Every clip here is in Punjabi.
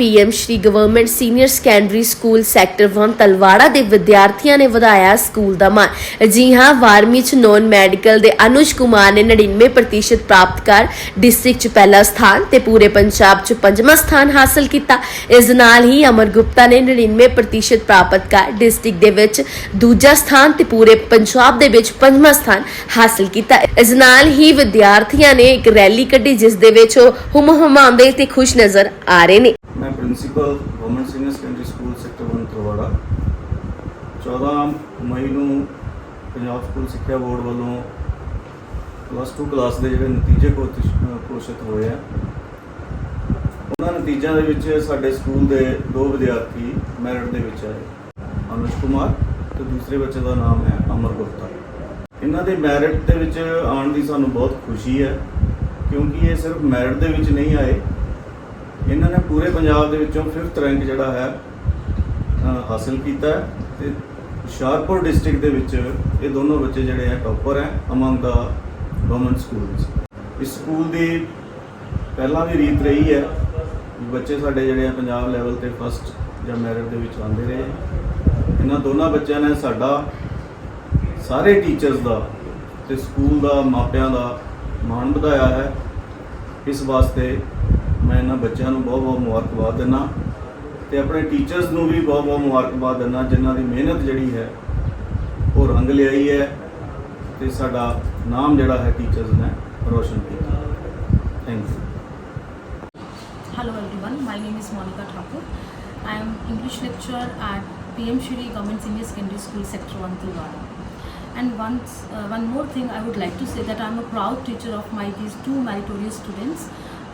PM Shri government senior secondary school sector 1 Talwara ਦੇ ਵਿਦਿਆਰਥੀਆਂ ਨੇ ਵਧਾਇਆ ਸਕੂਲ ਦਾ ਮਾਣ। ਜੀ ਹਾਂ 12ਵੀਂ ਚ ਨੌਨ ਮੈਡੀਕਲ ਦੇ ਅਨੁਜ ਕੁਮਾਰ ਨੇ 99% ਪ੍ਰਾਪਤ ਕਰ ਡਿਸਟ੍ਰਿਕਟ ਚ ਪਹਿਲਾ ਸਥਾਨ ਤੇ ਪੂਰੇ ਪੰਜਾਬ ਚ ਪੰਜਵਾਂ ਸਥਾਨ ਹਾਸਲ ਕੀਤਾ। ਇਸ ਦੇ ਨਾਲ ਹੀ ਅਮਰ ਗੁਪਤਾ ਨੇ 99% ਪ੍ਰਾਪਤ ਕਰ ਡਿਸਟ੍ਰਿਕਟ ਦੇ ਵਿੱਚ ਦੂਜਾ ਸਥਾਨ ਤੇ ਪੂਰੇ ਪੰਜਾਬ ਦੇ ਵਿੱਚ ਪੰਜਵਾਂ ਸਥਾਨ ਹਾਸਲ ਕੀਤਾ। ਇਸ ਨਾਲ ਹੀ ਵਿਦਿਆਰਥੀਆਂ ਨੇ ਇੱਕ ਰੈਲੀ ਕੱਢੀ ਜਿਸ ਦੇ ਵਿੱਚ ਉਹ ਹੁਮ ਹੁਮਾਉਂਦੇ ਤੇ ਖੁਸ਼ ਨਜ਼ਰ ਆ ਰਹੇ ਨੇ। ਮੈਂ principal government senior secondary school sector 1 Talwara 14 ਮਈ ਨੂੰ ਪੰਜਾਬ ਸਕੂਲ ਸਿੱਖਿਆ ਬੋਰਡ ਵੱਲੋਂ ਪਲੱਸ 2 ਕਲਾਸ ਦੇ ਜਿਹੜੇ ਨਤੀਜੇ ਘੋਸ਼ਿਤ ਘੋਸ਼ਿਤ ਹੋਏ ਆ। ਉਹਨਾਂ ਨਤੀਜਿਆਂ ਦੇ ਵਿੱਚ ਸਾਡੇ ਸਕੂਲ ਦੇ ਦੋ ਵਿਦਿਆਰਥੀ ਮੈਰਿਟ ਦੇ ਵਿੱਚ ਆਏ। ਅਨੁਜ ਕੁਮਾਰ ਤੇ ਦੂਸਰੇ ਬੱਚੇ ਦਾ ਨਾਮ ਹੈ ਅਮਰ ਗੁਪਤਾ। ਇਹਨਾਂ ਦੇ ਮੈਰਿਟ ਦੇ ਵਿੱਚ ਆਉਣ ਦੀ ਸਾਨੂੰ ਬਹੁਤ ਖੁਸ਼ੀ ਹੈ, ਕਿਉਂਕਿ ਇਹ ਸਿਰਫ ਮੈਰਿਟ ਦੇ ਵਿੱਚ ਨਹੀਂ ਆਏ ਇਹਨਾਂ ਨੇ ਪੂਰੇ ਪੰਜਾਬ ਦੇ ਵਿੱਚੋਂ 5th ਰੈਂਕ ਜਿਹੜਾ ਹੈ ਅ, ਹਾਸਿਲ ਕੀਤਾ ਹੈ ਤੇ ਹੁਸ਼ਿਆਰਪੁਰ ਡਿਸਟ੍ਰਿਕਟ ਦੇ ਵਿੱਚ ਇਹ ਦੋਨੋਂ ਬੱਚੇ ਜਿਹੜੇ ਆ ਟੌਪਰ ਹੈ ਅਮੰਗ ਦਾ ਗਵਰਨਮੈਂਟ ਸਕੂਲਸ ਇਸ ਸਕੂਲ ਦੀ ਪਹਿਲਾਂ ਵੀ ਰੀਤ ਰਹੀ ਹੈ ਬੱਚੇ ਸਾਡੇ ਜਿਹੜੇ ਆ ਪੰਜਾਬ ਲੈਵਲ ਤੇ ਫਸਟ ਜਾਂ ਮੈਰਿਟ ਦੇ ਵਿੱਚ ਆਉਂਦੇ ਰਹੇ ਇਹਨਾਂ ਦੋਨਾਂ ਬੱਚਿਆਂ ਨੇ ਸਾਡਾ ਸਾਰੇ ਟੀਚਰਸ ਦਾ ਤੇ ਸਕੂਲ ਦਾ ਮਾਪਿਆਂ ਦਾ ਮਾਣ ਵਧਾਇਆ ਹੈ। ਇਸ ਵਾਸਤੇ ਮੈਂ ਇਹਨਾਂ ਬੱਚਿਆਂ ਨੂੰ ਬਹੁਤ ਬਹੁਤ ਮੁਬਾਰਕਬਾਦ ਦਿੰਦਾ ਤੇ ਆਪਣੇ ਟੀਚਰਸ ਨੂੰ ਵੀ ਬਹੁਤ ਬਹੁਤ ਮੁਬਾਰਕਬਾਦ ਦਿੰਦਾ ਜਿਨ੍ਹਾਂ ਦੀ ਮਿਹਨਤ ਜਿਹੜੀ ਹੈ ਉਹ ਰੰਗ ਲਿਆਈ ਹੈ ਤੇ ਸਾਡਾ ਨਾਮ ਜਿਹੜਾ ਹੈ ਟੀਚਰਸ ਨੇ ਰੋਸ਼ਨ ਕੀਤਾ thank you hello everyone my name is Monika Thakur I am English lecturer at PM Shri government senior secondary school sector 1 Talwara And once, uh, one more thing I would like to say that I am a proud teacher of my these two meritorious students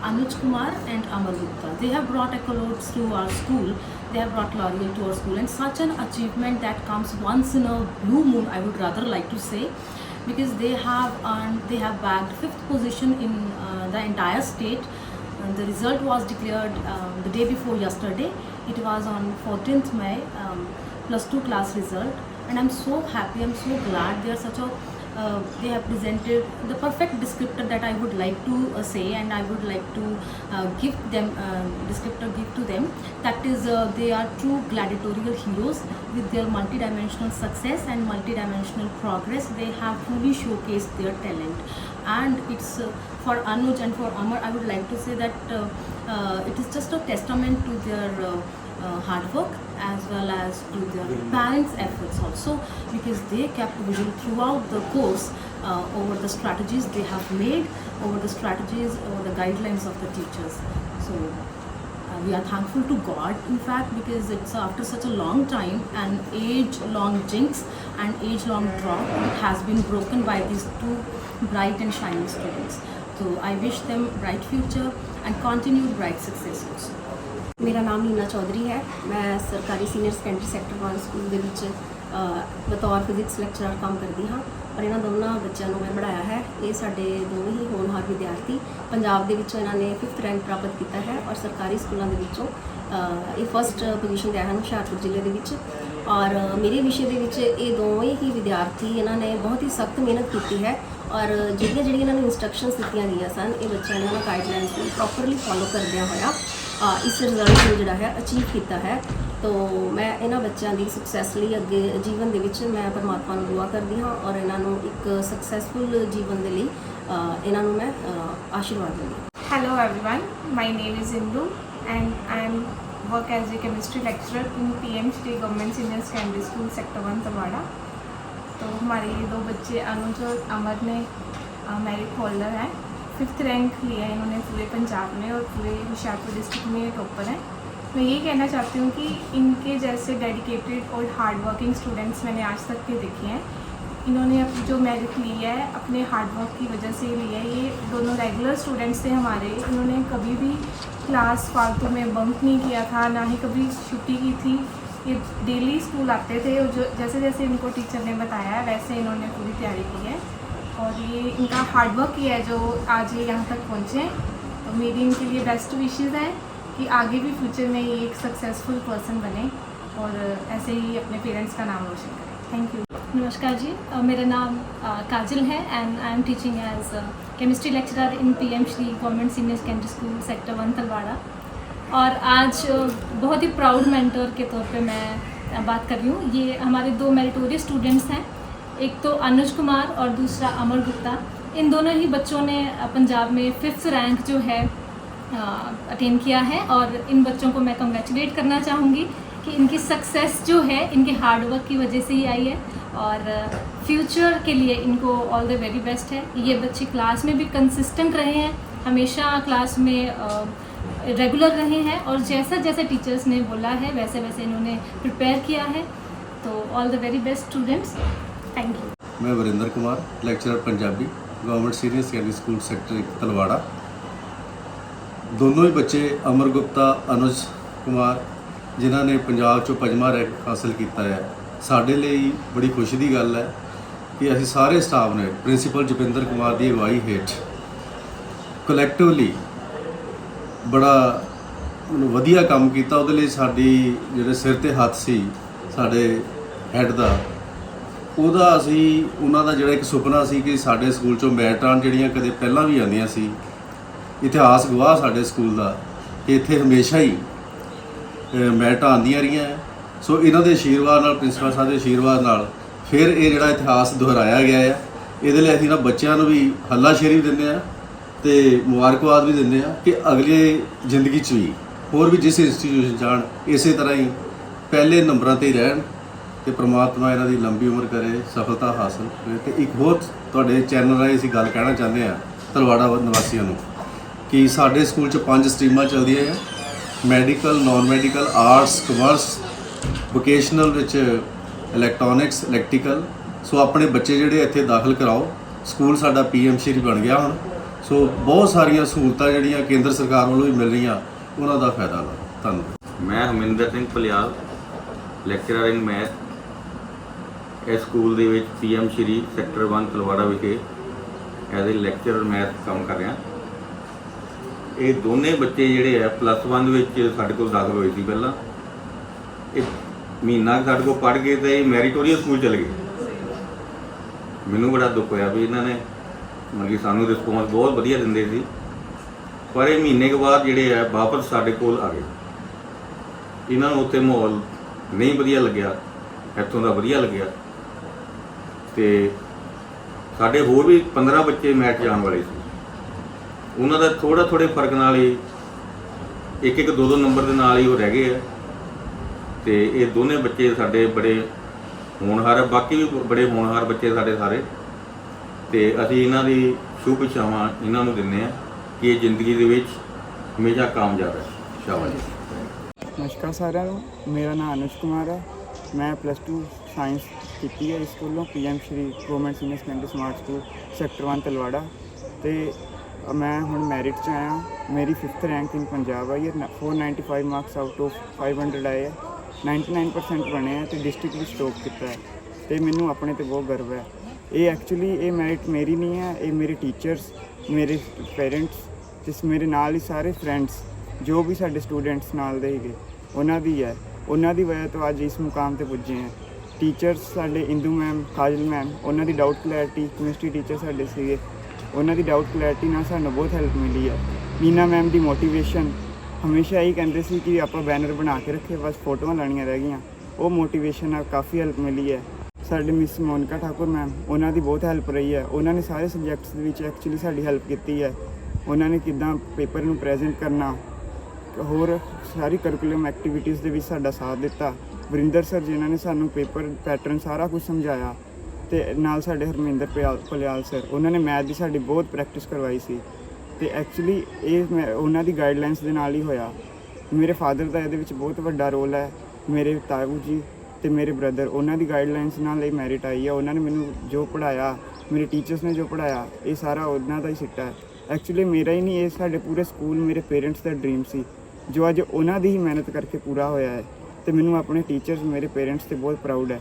Anuj Kumar and Amar Gupta. They have brought accolades to our school, they have brought laurel to our school and such an achievement that comes once in a blue moon I would rather like to say because they have earned, they have bagged fifth position in uh, the entire state and the result was declared um, the day before yesterday. It was on 14th May, um, plus two class result, and I'm so happy. I'm so glad they are such a. Uh, they have presented the perfect descriptor that I would like to uh, say, and I would like to uh, give them uh, descriptor give to them. That is, uh, they are true gladiatorial heroes with their multidimensional success and multidimensional progress. They have truly showcased their talent and it's uh, for Anuj and for Amar I would like to say that uh, uh, it is just a testament to their uh, uh, hard work as well as to their parents efforts also because they kept vision throughout the course uh, over the strategies they have made over the strategies over the guidelines of the teachers so uh, we are thankful to God, in fact, because it's after such a long time, an age-long jinx and age-long drop has been broken by these two bright and shining students. So I wish them bright future and continued bright success also. ਮੇਰਾ ਨਾਮ ਨੀਨਾ ਚੌਧਰੀ ਹੈ। ਮੈਂ ਸਰਕਾਰੀ ਸੀਨੀਅਰ ਸੈਕੰਡਰੀ ਸੈਕਟਰ 1 ਸਕੂਲ ਦੇ ਵਿੱਚ ਬਤੌਰ ਫਿਜ਼ਿਕਸ ਲੈਕਚਰਰ ਕੰਮ ਕਰਦੀ ਹਾਂ। ਔਰ ਇਹਨਾਂ ਦੋਨਾਂ ਬੱਚਿਆਂ ਨੂੰ ਮੈਂ ਪੜ੍ਹਾਇਆ ਹੈ। ਇਹ ਸਾਡੇ ਦੋਵੇਂ ਹੀ ਹੋਣਹਾਰ ਵਿਦਿਆਰਥੀ। ਪੰਜਾਬ ਦੇ ਵਿੱਚੋਂ ਇਹਨਾਂ ਨੇ 5th ਰੈਂਕ ਪ੍ਰਾਪਤ ਕੀਤਾ ਹੈ ਔਰ ਸਰਕਾਰੀ ਸਕੂਲਾਂ ਦੇ ਵਿੱਚੋਂ ਇਹ ਫਸਟ ਪੋਜੀਸ਼ਨ ਤੇ ਆਏ ਹਨ ਹੁਸ਼ਿਆਰਪੁਰ ਜ਼ਿਲ੍ਹੇ ਦੇ ਵਿੱਚ। ਔਰ ਮੇਰੇ ਵਿਸ਼ੇ ਦੇ ਵਿੱਚ ਇਹ ਦੋਵੇਂ ਹੀ ਵਿਦਿਆਰਥੀ ਇਹਨਾਂ ਨੇ ਬਹੁਤ ਹੀ ਸਖਤ ਮਿਹਨਤ ਕੀਤੀ ਹੈ। ਔਰ ਜਿਹੜੀਆਂ ਜਿਹੜੀਆਂ ਇਹਨਾਂ ਨੂੰ ਇਨਸਟਰਕਸ਼ਨਸ ਦਿੱਤੀਆਂ ਗਈਆਂ ਸਨ, ਇਹ ਬੱਚਿਆਂ ਨੇ ਉਹਨਾਂ ਗਾਈਡਲਾਈਨਸ ਨੂੰ ਪ੍ਰੋਪਰਲੀ ਫੋਲੋ ਕਰਦਿਆਂ ਹੋਇਆ ਇਸ ਰਿਜ਼ਲਟ ਨੂੰ ਜਿਹੜਾ ਹੈ ਅਚੀਵ ਕੀਤਾ ਹੈ ਤੋ ਮੈਂ ਇਹਨਾਂ ਬੱਚਿਆਂ ਦੀ ਸਕਸੈਸ ਲਈ ਅੱਗੇ ਜੀਵਨ ਦੇ ਵਿੱਚ ਮੈਂ ਪਰਮਾਤਮਾ ਨੂੰ ਦੁਆ ਕਰਦੀ ਹਾਂ ਔਰ ਇਹਨਾਂ ਨੂੰ ਇੱਕ ਸਕਸੈਸਫੁਲ ਜੀਵਨ ਦੇ ਲਈ ਅ, ਇਹਨਾਂ ਨੂੰ ਮੈਂ ਅ, ਆਸ਼ੀਰਵਾਦ ਦਿੰਦੀ ਹਾਂ Hello everyone, my name is Indu and I am work as a chemistry lecturer in PM Shri Government Senior Secondary School Sector 1 तवाड़ा तो हमारे ये दो बच्चे अनुज और अमर ने मेरिट होल्डर हैं फिफ्थ रैंक लिया है इन्होंने पूरे पंजाब में और पूरे हुशियारपुर डिस्ट्रिक्ट में ये टॉपर हैं। मैं ये कहना चाहती हूँ कि इनके जैसे डेडिकेटेड और हार्ड वर्किंग स्टूडेंट्स मैंने आज तक के देखे हैं। इन्होंने अपनी जो मेरिट ली है, अपने हार्डवर्क की वजह से ली है। ये दोनों रेगुलर स्टूडेंट्स थे हमारे। इन्होंने कभी भी क्लास फालतू में बंक नहीं किया था, ना ही कभी छुट्टी की थी। ये डेली स्कूल आते थे और जो जैसे जैसे इनको टीचर ने बताया, वैसे इन्होंने पूरी तैयारी की है। और ये इनका हार्ड वर्क ही है जो आज ये यहाँ तक पहुँचे। तो मेरी इनके लिए बेस्ट विशेज़ है कि आगे भी फ्यूचर में ये एक सक्सेसफुल पर्सन बने और ऐसे ही अपने पेरेंट्स का नाम रोशन करें। थैंक यू नमस्कार जी। अ, मेरा नाम अ, काजल है and I am teaching as chemistry lecturer in PM Shri government senior secondary school sector one Talwara और आज बहुत ही प्राउड मेंटर के तौर पे मैं बात कर रही हूँ। ये हमारे दो मेरिटोरियस स्टूडेंट्स हैं। एक तो अनुज कुमार और दूसरा अमर गुप्ता। इन दोनों ही बच्चों ने पंजाब में फिफ्थ रैंक जो है अटेन किया है और इन बच्चों को मैं कंग्रेचुलेट करना चाहूँगी कि इनकी सक्सेस जो है, इनके हार्डवर्क की वजह से ही आई है और फ्यूचर के लिए इनको ऑल द वेरी बेस्ट है। ये बच्चे क्लास में भी कंसिस्टेंट रहे हैं, हमेशा क्लास में रेगुलर रहे हैं और जैसा जैसा टीचर्स ने बोला है वैसे वैसे इन्होंने प्रिपेयर किया है। तो all the very best students thank you ਮੈਂ Varinder Kumar lecturer Punjabi government senior secondary school sector Talwara. ਦੋਨੋਂ ਹੀ ਬੱਚੇ ਅਮਰ ਗੁਪਤਾ, ਅਨੁਜ ਕੁਮਾਰ, ਜਿਨ੍ਹਾਂ ਨੇ ਪੰਜਾਬ ਚੋਂ ਪੰਜਵਾਂ ਰੈਂਕ ਹਾਸਲ ਕੀਤਾ ਹੈ। ਸਾਡੇ ਲਈ ਬੜੀ ਖੁਸ਼ੀ ਦੀ ਗੱਲ ਹੈ ਕਿ ਅਸੀਂ ਸਾਰੇ ਸਟਾਫ ਨੇ ਪ੍ਰਿੰਸੀਪਲ ਜੁਪਿੰਦਰ ਕੁਮਾਰ ਦੀ ਅਗਵਾਈ ਹੇਠ ਕਲੈਕਟਿਵਲੀ ਬੜਾ ਵਧੀਆ ਕੰਮ ਕੀਤਾ। ਉਹਦੇ ਲਈ ਸਾਡੀ ਜਿਹੜੇ ਸਿਰ ਤੇ ਹੱਥ ਸੀ, ਸਾਡੇ ਹੈੱਡ ਦਾ ਉਹਦਾ ਅਸੀਂ ਉਹਨਾਂ ਦਾ ਜਿਹੜਾ ਇੱਕ ਸੁਪਨਾ ਸੀ ਕਿ ਸਾਡੇ ਸਕੂਲ ਚੋਂ ਮੈਟਾਂ ਜਿਹੜੀਆਂ ਕਦੇ ਪਹਿਲਾਂ ਵੀ ਆਉਂਦੀਆਂ ਸੀ ਇਤਿਹਾਸ ਗਵਾਹ ਸਾਡੇ ਸਕੂਲ ਦਾ ਕਿ ਇੱਥੇ ਹਮੇਸ਼ਾ ਹੀ ਅ, ਮੈਟਾਂ ਆਉਂਦੀਆਂ ਰਹੀਆਂ ਹੈ। ਸੋ ਇਹਨਾਂ ਦੇ ਆਸ਼ੀਰਵਾਦ ਨਾਲ ਪ੍ਰਿੰਸੀਪਲ ਸਾਹਿਬ ਦੇ ਆਸ਼ੀਰਵਾਦ ਨਾਲ ਫਿਰ ਇਹ ਜਿਹੜਾ ਇਤਿਹਾਸ ਦੁਹਰਾਇਆ ਗਿਆ ਹੈ ਇਹਦੇ ਲਈ ਅਸੀਂ ਨਾ ਬੱਚਿਆਂ ਨੂੰ ਵੀ ਹੱਲਾਸ਼ੇਰੀ ਵੀ ਦਿੰਦੇ ਆ ਤੇ ਮੁਬਾਰਕਬਾਦ ਵੀ ਦਿੰਦੇ ਆ ਕਿ ਅਗਲੇ ਜ਼ਿੰਦਗੀ 'ਚ ਵੀ ਹੋਰ ਵੀ ਜਿਸ ਇੰਸਟੀਟਿਊਸ਼ਨ ਜਾਣ ਇਸੇ ਤਰ੍ਹਾਂ ਹੀ ਪਹਿਲੇ ਨੰਬਰਾਂ ਤੇ ਹੀ ਰਹਿਣ ਤੇ ਪ੍ਰਮਾਤਮਾ ਇਹਨਾਂ ਦੀ ਲੰਬੀ ਉਮਰ ਕਰੇ, ਸਫਲਤਾ ਹਾਸਲ ਕਰੇ। ਤੇ ਇੱਕ ਹੋਰ ਤੁਹਾਡੇ ਚੈਨਲ ਰਾਹੀਂ ਅਸੀਂ ਗੱਲ ਕਹਿਣਾ ਚਾਹੁੰਦੇ ਆ ਤਲਵਾੜਾ ਨਿਵਾਸੀਆਂ ਨੂੰ, ਕਿ ਸਾਡੇ ਸਕੂਲ 'ਚ ਪੰਜ ਸਟਰੀਮਾਂ ਚੱਲਦੀਆਂ ਆ। Medical non medical arts commerce vocational ਵਿੱਚ ਇਲੈਕਟ੍ਰੋਨਿਕਸ ਇਲੈਕਟ੍ਰੀਕਲ ਸੋ ਆਪਣੇ ਬੱਚੇ ਜਿਹੜੇ ਇੱਥੇ ਦਾਖਲ ਕਰਾਓ, ਸਕੂਲ ਸਾਡਾ ਪੀਐਮ ਸ਼੍ਰੀ ਬਣ ਗਿਆ ਹੁਣ। ਸੋ ਬਹੁਤ ਸਾਰੀਆਂ ਸਹੂਲਤਾਂ ਜਿਹੜੀਆਂ ਕੇਂਦਰ ਸਰਕਾਰ ਵੱਲੋਂ ਵੀ ਮਿਲ ਰਹੀਆਂ, ਉਹਨਾਂ ਦਾ ਫਾਇਦਾ ਲਓ। ਧੰਨਵਾਦ। ਮੈਂ Haminder Singh Bhalyal lecturer in math ਇਸ ਸਕੂਲ ਦੇ ਵਿੱਚ ਪੀਐਮ ਸ਼੍ਰੀ ਸੈਕਟਰ 1 ਤਲਵਾੜਾ ਵਿਖੇ ਐਜ਼ ਅ ਲੈਕਚਰਰ ਮੈਥ ਕੰਮ ਕਰ ਰਿਹਾ। ਇਹ ਦੋਨੇ ਬੱਚੇ ਜਿਹੜੇ ਆ ਪਲੱਸ 1 ਵਿੱਚ ਸਾਡੇ ਕੋਲ ਦਾਖਲ ਹੋਏ ਸੀ ਪਹਿਲਾਂ। ਇਹ ਮਹੀਨਾ ਕੁ ਸਾਡੇ ਕੋਲ ਪੜ੍ਹ ਕੇ ਤੇ ਮੈਰੀਟੋਰੀਅਸ ਸਕੂਲ ਚਲੇ ਗਏ। ਮੈਨੂੰ ਬੜਾ ਦੁੱਖ ਹੋਇਆ ਵੀ ਇਹਨਾਂ ਨੇ ਮਤਲਬ ਕਿ ਸਾਨੂੰ ਰਿਸਪੌਂਸ ਬਹੁਤ ਵਧੀਆ ਦਿੰਦੇ ਸੀ। ਪਰ ਇਹ ਮਹੀਨੇ ਕੁ ਬਾਅਦ ਜਿਹੜੇ ਆ, ਵਾਪਸ ਸਾਡੇ ਕੋਲ ਆ ਗਏ। ਇਹਨਾਂ ਨੂੰ ਉੱਥੇ ਮਾਹੌਲ ਨਹੀਂ ਵਧੀਆ ਲੱਗਿਆ, ਇੱਥੋਂ ਦਾ ਵਧੀਆ ਲੱਗਿਆ। ਤੇ ਸਾਡੇ ਹੋਰ ਵੀ 15 ਬੱਚੇ ਮੈਚ ਜਾਣ ਵਾਲੇ ਸੀ। ਉਹਨਾਂ ਦਾ ਥੋੜਾ ਥੋੜੇ ਫ਼ਰਕ ਨਾਲ ਹੀ ਇੱਕ ਇੱਕ ਦੋ ਦੋ ਨੰਬਰ ਦੇ ਨਾਲ ਹੀ ਉਹ ਰਹਿ ਗਏ ਆ। ਤੇ ਇਹ ਦੋਨੇ ਬੱਚੇ ਸਾਡੇ ਬੜੇ ਹੋਣਹਾਰ ਆ। ਬਾਕੀ ਵੀ ਬੜੇ ਹੋਣਹਾਰ ਬੱਚੇ ਸਾਡੇ ਸਾਰੇ। ਤੇ ਅਸੀਂ ਇਹਨਾਂ ਦੀ ਸ਼ੁਭ ਇੱਛਾਵਾਂ ਇਹਨਾਂ ਨੂੰ ਦਿੰਦੇ ਆ ਕਿ ਇਹ ਜ਼ਿੰਦਗੀ ਦੇ ਵਿੱਚ ਹਮੇਸ਼ਾ ਕਾਮਯਾਬ ਹੈ ਸ਼ਾਬਾਸ਼। ਨਮਸਕਾਰ ਸਾਰਿਆਂ ਨੂੰ। ਮੇਰਾ ਨਾਮ ਅਨੁਸ਼ ਕੁਮਾਰ ਹੈ ਮੈਂ ਪਲੱਸ 2 ਸਾਇੰਸ ਕੀਤੀ ਹੈ, ਇਸ ਸਕੂਲੋਂ PM Shri government senior secondary smart school sector 1 Talwara ਤੇ ਮੈਂ ਹੁਣ ਮੈਰਿਟ 'ਚ ਆਇਆ। ਮੇਰੀ 5th ਰੈਂਕ ਇਨ ਪੰਜਾਬ ਆਈ ਹੈ। 495 ਮਾਰਕਸ ਆਊਟ ਆਫ 500 ਆਏ ਹੈ। 99% ਬਣੇ ਹੈ ਤੇ ਡਿਸਟ੍ਰਿਕਟ ਵਿੱਚ ਟੌਪ ਕੀਤਾ ਹੈ। ਤੇ ਮੈਨੂੰ ਆਪਣੇ ਤੇ ਬਹੁਤ ਗਰਵ ਹੈ। ਇਹ ਐਕਚੁਅਲੀ ਇਹ ਮੈਰਿਟ ਮੇਰੀ ਨਹੀਂ ਹੈ, ਇਹ ਮੇਰੇ ਟੀਚਰਸ ਮੇਰੇ ਪੇਰੈਂਟਸ ਜਿਸ ਮੇਰੇ ਨਾਲ ਹੀ ਸਾਰੇ ਫਰੈਂਡਸ ਜੋ ਵੀ ਸਾਡੇ ਸਟੂਡੈਂਟਸ ਨਾਲ ਦੇ ਹੈਗੇ ਉਹਨਾਂ ਦੀ ਹੈ। ਉਹਨਾਂ ਦੀ ਵਜ੍ਹਾ ਤੋਂ ਅੱਜ ਇਸ ਮੁਕਾਮ ਤੇ ਪੁੱਜੇ ਹਾਂ। ਟੀਚਰਸ ਸਾਡੇ ਇੰਦੂ ਮੈਮ ਕਾਜਲ ਮੈਮ ਉਹਨਾਂ ਦੀ ਡਾਊਟ ਕਲੈਰਿਟੀ ਕੈਮਿਸਟਰੀ ਟੀਚਰ ਸਾਡੇ ਸੀਗੇ। ਉਹਨਾਂ ਦੀ ਡਾਊਟ ਕਲੈਰਿਟੀ ਨਾਲ ਸਾਨੂੰ ਬਹੁਤ ਹੈਲਪ ਮਿਲੀ ਹੈ ਮੀਨਾ ਮੈਮ ਦੀ ਮੋਟੀਵੇਸ਼ਨ ਹਮੇਸ਼ਾ ਇਹੀ ਕਹਿੰਦੇ ਸੀ ਕਿ ਆਪਾਂ ਬੈਨਰ ਬਣਾ ਕੇ ਰੱਖੇ, ਬਸ ਫੋਟੋਆਂ ਲਾਣੀਆਂ ਰਹਿ ਗਈਆਂ। ਉਹ ਮੋਟੀਵੇਸ਼ਨ ਨਾਲ ਕਾਫੀ ਹੈਲਪ ਮਿਲੀ ਹੈ ਸਾਡੇ ਮਿਸ ਮੋਨਿਕਾ ਠਾਕੁਰ ਮੈਮ ਉਹਨਾਂ ਦੀ ਬਹੁਤ ਹੈਲਪ ਰਹੀ ਹੈ ਉਹਨਾਂ ਨੇ ਸਾਰੇ ਸਬਜੈਕਟਸ ਦੇ ਵਿੱਚ ਐਕਚੁਅਲੀ ਸਾਡੀ ਹੈਲਪ ਕੀਤੀ ਹੈ ਉਹਨਾਂ ਨੇ ਕਿਦਾਂ ਪੇਪਰ ਨੂੰ ਪ੍ਰੈਜ਼ੈਂਟ ਕਰਨਾ, ਹੋਰ ਸਾਰੀ ਕਰਿਕੂਲਮ ਐਕਟੀਵਿਟੀਜ਼ ਦੇ ਵਿੱਚ ਸਾਡਾ ਸਾਥ ਦਿੱਤਾ। ਵਰਿੰਦਰ ਸਰ ਜਿਨ੍ਹਾਂ ਨੇ ਸਾਨੂੰ ਪੇਪਰ, ਪੈਟਰਨ ਸਾਰਾ ਕੁਝ ਸਮਝਾਇਆ ਤੇ ਨਾਲ ਸਾਡੇ ਹਰਮਿੰਦਰ ਪਿਆਲ- ਪਲਿਆਲ ਸਰ, ਉਹਨਾਂ ਨੇ ਮੈਥ ਦੀ ਸਾਡੀ ਬਹੁਤ ਪ੍ਰੈਕਟਿਸ ਕਰਵਾਈ ਸੀ। ਤੇ ਐਕਚੁਅਲੀ ਇਹ ਮੈਂ- ਉਹਨਾਂ ਦੀ ਗਾਈਡਲਾਈਨਸ ਦੇ ਨਾਲ ਹੀ ਹੋਇਆ। ਮੇਰੇ ਫਾਦਰ ਦਾ ਇਹਦੇ ਵਿੱਚ ਬਹੁਤ ਵੱਡਾ ਰੋਲ ਹੈ, ਮੇਰੇ ਤਾਊ ਜੀ ਤੇ ਮੇਰੇ ਬ੍ਰਦਰ ਉਹਨਾਂ ਦੀ ਗਾਈਡਲਾਈਨਸ ਨਾਲ ਇਹ ਮੈਰਿਟ ਆਈ ਹੈ। ਉਹਨਾਂ ਨੇ ਮੈਨੂੰ ਜੋ ਪੜਾਇਆ ਮੇਰੇ ਟੀਚਰਸ ਨੇ ਜੋ ਪੜਾਇਆ ਇਹ ਸਾਰਾ ਉਹਨਾਂ ਦਾ ਹੀ ਸਿੱਟਾ ਹੈ। ਐਕਚੁਅਲੀ ਮੇਰਾ ਹੀ ਨਹੀਂ, ਇਹ ਸਾਡੇ ਪੂਰੇ ਸਕੂਲ ਮੇਰੇ ਪੇਰੈਂਟਸ ਦਾ ਡ੍ਰੀਮ ਸੀ। ਜੋ ਅੱਜ ਉਹਨਾਂ ਦੀ ਹੀ ਮਿਹਨਤ ਕਰਕੇ ਪੂਰਾ ਹੋਇਆ ਹੈ। ਤੇ ਮੈਨੂੰ ਆਪਣੇ ਟੀਚਰਸ ਮੇਰੇ ਪੇਰੈਂਟਸ ਤੇ ਬਹੁਤ ਪ੍ਰਾਊਡ ਹੈ।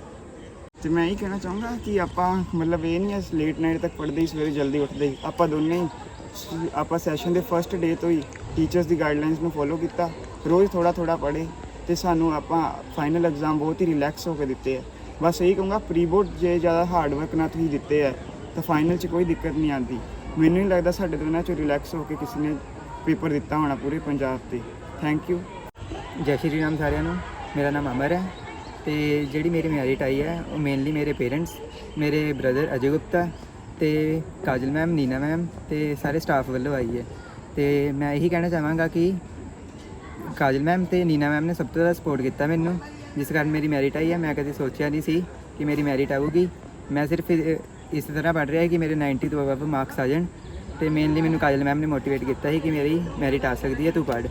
ਤੇ ਮੈਂ ਇਹ ਕਹਿਣਾ ਚਾਹੂੰਗਾ ਕਿ ਆਪਾਂ, ਮਤਲਬ ਇਹ ਨਹੀਂ ਹੈ ਲੇਟ ਨਾਈਟ ਤੱਕ ਪੜ੍ਹਦੇ ਹੀ ਸਵੇਰੇ ਜਲਦੀ ਉੱਠਦੇ ਹੀ। ਆਪਾਂ ਦੋਨੇ ਹੀ, ਆਪਾਂ ਸੈਸ਼ਨ ਦੇ ਫਰਸਟ ਡੇ ਤੋਂ ਹੀ ਟੀਚਰਸ ਦੀ ਗਾਈਡਲਾਈਨਸ ਨੂੰ ਫੋਲੋ ਕੀਤਾ। ਰੋਜ਼ ਥੋੜਾ ਥੋੜਾ ਪੜ੍ਹੇ ਤੇ ਸਾਨੂੰ ਆਪਾਂ ਫਾਈਨਲ ਐਗਜ਼ਾਮ ਬਹੁਤ ਹੀ ਰਿਲੈਕਸ ਹੋ ਕੇ ਦਿੱਤੇ ਆ। ਬਸ ਇਹੀ ਕਹੂੰਗਾ ਪ੍ਰੀ ਬੋਰਡ ਜੇ ਜ਼ਿਆਦਾ ਹਾਰਡ ਵਰਕ ਨਾਲ ਤੁਸੀਂ ਦਿੱਤੇ ਆ, ਤਾਂ ਫਾਈਨਲ 'ਚ ਕੋਈ ਦਿੱਕਤ ਨਹੀਂ ਆਉਂਦੀ। ਮੈਨੂੰ ਨਹੀਂ ਲੱਗਦਾ ਸਾਡੇ ਦੋਨਾਂ 'ਚੋਂ ਰਿਲੈਕਸ ਹੋ ਕੇ ਕਿਸੇ ਨੇ ਪੇਪਰ ਦਿੱਤਾ ਹੋਣਾ ਪੂਰੇ ਪੰਜਾਬ ਤੇ। ਥੈਂਕ ਯੂ ਜੈ ਸ਼੍ਰੀ ਰਾਮ ਸਾਰਿਆਂ ਨੂੰ। ਮੇਰਾ ਨਾਮ ਅਮਰ ਹੈ ਤੇ ਜਿਹੜੀ ਮੇਰੀ ਮੈਰਿਟ ਆਈ ਹੈ, ਉਹ ਮੇਨਲੀ ਮੇਰੇ ਪੇਰੈਂਟਸ ਮੇਰੇ ਬ੍ਰਦਰ ਅਜੇ ਗੁਪਤਾ ਤੇ ਕਾਜਲ ਮੈਮ ਨੀਨਾ ਮੈਮ ਤੇ ਸਾਰੇ ਸਟਾਫ ਵੱਲੋਂ ਆਈ ਹੈ। ਤੇ ਮੈਂ ਇਹੀ ਕਹਿਣਾ ਚਾਹਾਂਗਾ ਕਿ ਕਾਜਲ ਮੈਮ ਤੇ ਨੀਨਾ ਮੈਮ ਨੇ ਸਭ ਤੋਂ ਜ਼ਿਆਦਾ ਸਪੋਰਟ ਕੀਤਾ ਮੈਨੂੰ, ਜਿਸ ਕਾਰਨ ਮੇਰੀ ਮੈਰਿਟ ਆਈ ਹੈ। ਮੈਂ ਕਦੇ ਸੋਚਿਆ ਨਹੀਂ ਸੀ ਕਿ ਮੇਰੀ ਮੈਰਿਟ ਆਊਗੀ। ਮੈਂ ਸਿਰਫ ਇਸ ਤਰ੍ਹਾਂ ਪੜ੍ਹ ਰਿਹਾ ਕਿ ਮੇਰੇ 90 ਤੋਂ ਅਬਵ ਮਾਰਕਸ ਆ ਜਾਣ ਤੇ ਮੇਨਲੀ ਮੈਨੂੰ ਕਾਜਲ ਮੈਮ ਨੇ ਮੋਟੀਵੇਟ ਕੀਤਾ ਸੀ ਕਿ ਮੇਰੀ ਮੈਰਿਟ ਆ ਸਕਦੀ ਹੈ, ਤੂੰ ਪੜ੍ਹ।